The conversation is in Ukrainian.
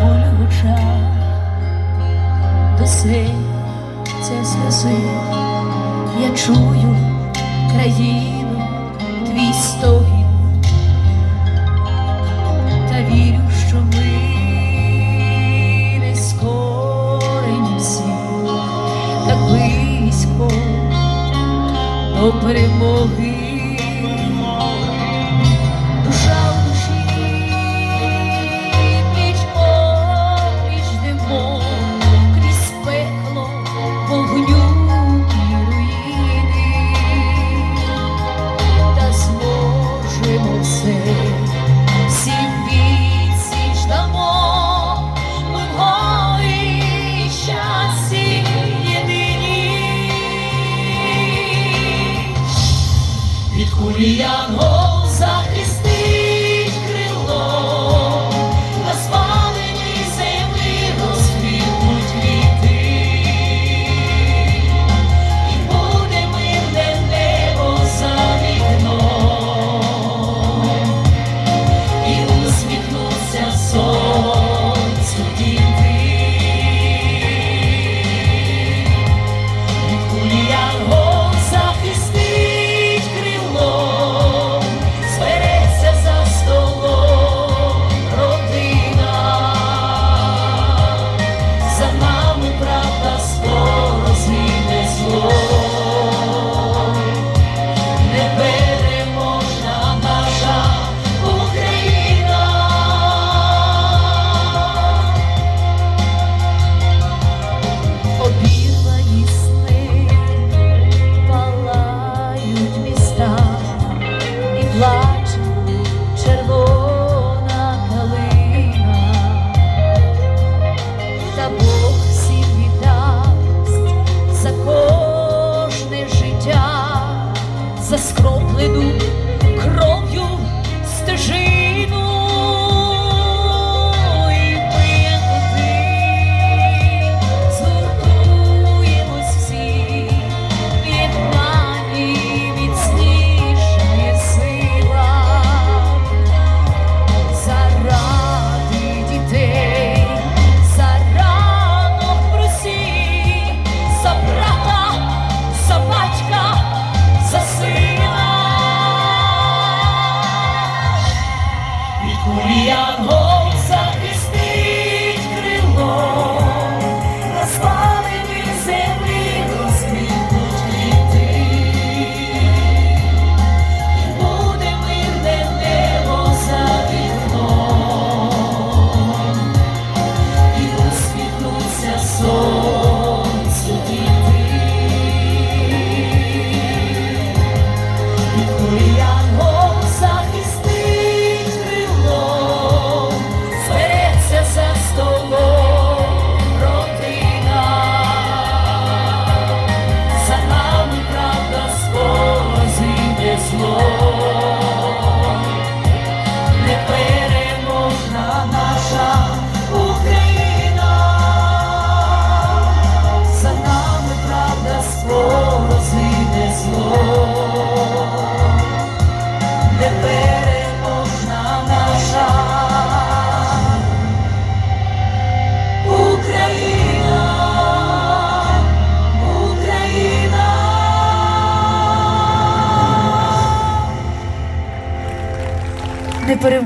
болю в очах, світця сльози, я чую країну твій стогін та вірю, що ми не скоримся близько до перемоги. 不一样红 не перебуває.